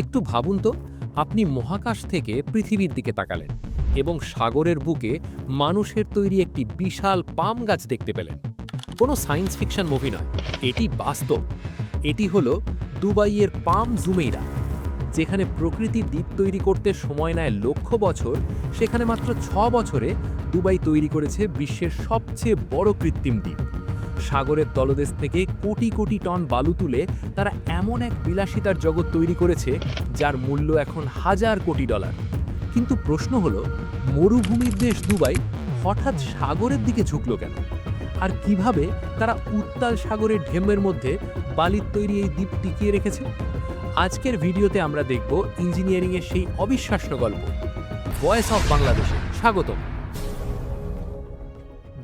একটু ভাবুন তো, আপনি মহাকাশ থেকে পৃথিবীর দিকে তাকালেন এবং সাগরের বুকে মানুষের তৈরি একটি বিশাল পাম গাছ দেখতে পেলেন। কোনো সায়েন্স ফিকশন মুভি নয়, এটি বাস্তব। এটি হলো দুবাইয়ের পাম জুমেইরা, যেখানে প্রকৃতি দ্বীপ তৈরি করতে সময় নেয় লক্ষ বছর, সেখানে মাত্র ছ বছরে দুবাই তৈরি করেছে বিশ্বের সবচেয়ে বড় কৃত্রিম দ্বীপ। সাগরের তলদেশ থেকে কোটি কোটি টন বালু তুলে তারা এমন এক বিলাসিতার জগৎ তৈরি করেছে, যার মূল্য এখন হাজার কোটি ডলার। কিন্তু প্রশ্ন হলো, মরুভূমির দেশ দুবাই হঠাৎ সাগরের দিকে ঝুঁকলো কেন? আর কীভাবে তারা উত্তাল সাগরের ঢেমের মধ্যে বালির তৈরি এই দ্বীপ টিকিয়ে রেখেছে? আজকের ভিডিওতে আমরা দেখব ইঞ্জিনিয়ারিংয়ের সেই অবিশ্বাস্য গল্প। ভয়েস অফ বাংলাদেশে স্বাগতম।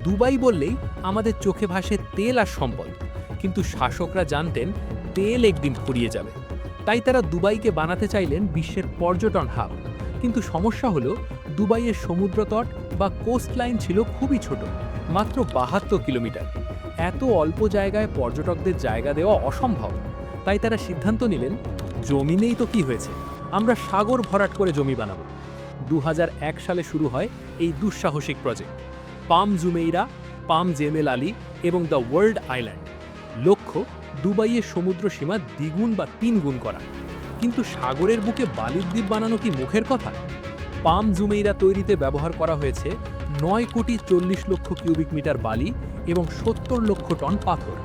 দুবাই বললেই আমাদের চোখে ভাসে তেল আর সম্পদ। কিন্তু শাসকরা জানতেন, তেল একদিন ফুরিয়ে যাবে। তাই তারা দুবাইকে বানাতে চাইলেন বিশ্বের পর্যটন হাব। কিন্তু সমস্যা হলো, দুবাইয়ের সমুদ্রতট বা কোস্ট লাইন ছিল খুবই ছোট, মাত্র বাহাত্তর কিলোমিটার। এত অল্প জায়গায় পর্যটকদের জায়গা দেওয়া অসম্ভব। তাই তারা সিদ্ধান্ত নিলেন জমি নেই তো কি হয়েছে? আমরা সাগর ভরাট করে জমি বানাবো। দু হাজার এক সালে শুরু হয় এই দুঃসাহসিক project Palm Jumeirah, Palm Jebel Ali এবং দ্য ওয়ার্ল্ড আইল্যান্ড। লক্ষ্য দুবাইয়ের সমুদ্র সীমা দ্বিগুণ বা তিন গুণ করা। কিন্তু সাগরের বুকে বালির দ্বীপ বানানো কি মুখের কথা? পাম জুমেইরা তৈরিতে ব্যবহার করা হয়েছে নয় কোটি চল্লিশ লক্ষ কিউবিক মিটার বালি এবং সত্তর লক্ষ টন পাথর।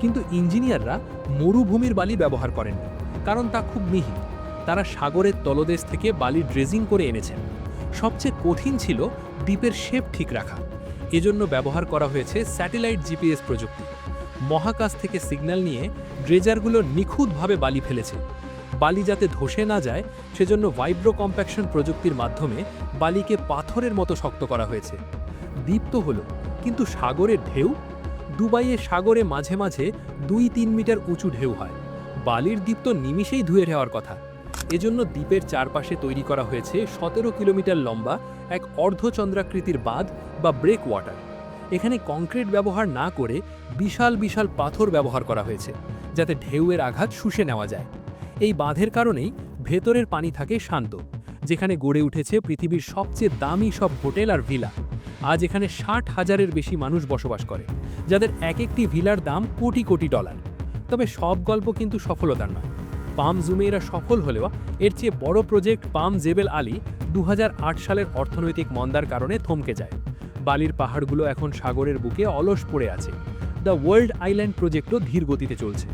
কিন্তু ইঞ্জিনিয়াররা মরুভূমির বালি ব্যবহার করেননি কারণ তা খুব মিহি। তারা সাগরের তলদেশ থেকে বালি ড্রেজিং করে এনেছেন। সবচেয়ে কঠিন ছিল দ্বীপের শেপ ঠিক রাখা। এজন্য ব্যবহার করা হয়েছে স্যাটেলাইট জিপিএস প্রযুক্তি। মহাকাশ থেকে সিগন্যাল নিয়ে ড্রেজারগুলো নিখুঁতভাবে বালি ফেলেছে। বালি যাতে ধসে না যায়, সেজন্য ভাইব্রো কম্প্যাকশন প্রযুক্তির মাধ্যমে বালিকে পাথরের মতো শক্ত করা হয়েছে। দ্বীপ তো হলো, কিন্তু সাগরের ঢেউ? দুবাইয়ের সাগরে মাঝে মাঝে দুই তিন মিটার উঁচু ঢেউ হয়। বালির দ্বীপ তো নিমিষেই ধুয়ে নেওয়ার কথা। এজন্য দ্বীপের চারপাশে তৈরি করা হয়েছে সতেরো কিলোমিটার লম্বা এক অর্ধচন্দ্রাকৃতির বাঁধ বা ব্রেক ওয়াটার এখানে কংক্রিট ব্যবহার না করে বিশাল বিশাল পাথর ব্যবহার করা হয়েছে, যাতে ঢেউয়ের আঘাত শুষে নেওয়া যায়। এই বাঁধের কারণেই ভেতরের পানি থাকে শান্ত, যেখানে গড়ে উঠেছে পৃথিবীর সবচেয়ে দামি সব হোটেল আর ভিলা। আজ এখানে ষাট হাজারের বেশি মানুষ বসবাস করে, যাদের এক একটি ভিলার দাম কোটি কোটি ডলার। তবে সব গল্প কিন্তু সফলতার নয়। পাম জুমেইরা সফল হলেও এর চেয়ে বড় প্রজেক্ট পাম জেবেল আলী দু হাজার আট সালের অর্থনৈতিক মন্দার কারণে থমকে যায়। বালির পাহাড়গুলো এখন সাগরের বুকে অলস পড়ে আছে। দ্য ওয়ার্ল্ড আইল্যান্ড প্রজেক্টও ধীর গতিতে চলছে।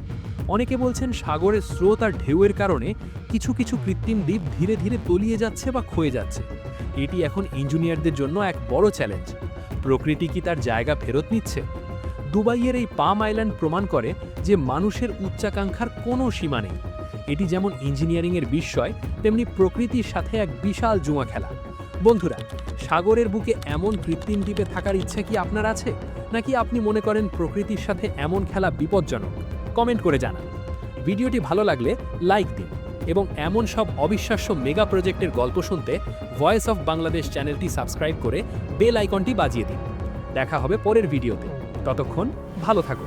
অনেকে বলছেন সাগরের স্রোত আর ঢেউয়ের কারণে কিছু কিছু কৃত্রিম দ্বীপ ধীরে ধীরে তলিয়ে যাচ্ছে বা ক্ষয়ে যাচ্ছে। এটি এখন ইঞ্জিনিয়ারদের জন্য এক বড় চ্যালেঞ্জ। প্রকৃতি কি তার জায়গা ফেরত নিচ্ছে? দুবাইয়ের এই পাম আইল্যান্ড প্রমাণ করে যে মানুষের উচ্চাকাঙ্ক্ষার কোনো সীমা নেই। এটি যেমন ইঞ্জিনিয়ারিংয়ের বিস্ময়, তেমনি প্রকৃতির সাথে এক বিশাল জুয়া খেলা। বন্ধুরা, সাগরের বুকে এমন কৃত্রিম দ্বীপে থাকার ইচ্ছা কি আপনার আছে? নাকি আপনি মনে করেন প্রকৃতির সাথে এমন খেলা বিপজ্জনক? কমেন্ট করে জানান। ভিডিওটি ভালো লাগলে লাইক দিন এবং এমন সব অবিশ্বাস্য মেগা প্রজেক্টের গল্প শুনতে ভয়েস অফ বাংলাদেশ চ্যানেলটি সাবস্ক্রাইব করে বেল আইকনটি বাজিয়ে দিন। দেখা হবে পরের ভিডিওতে। ততক্ষণ ভালো থাকুন।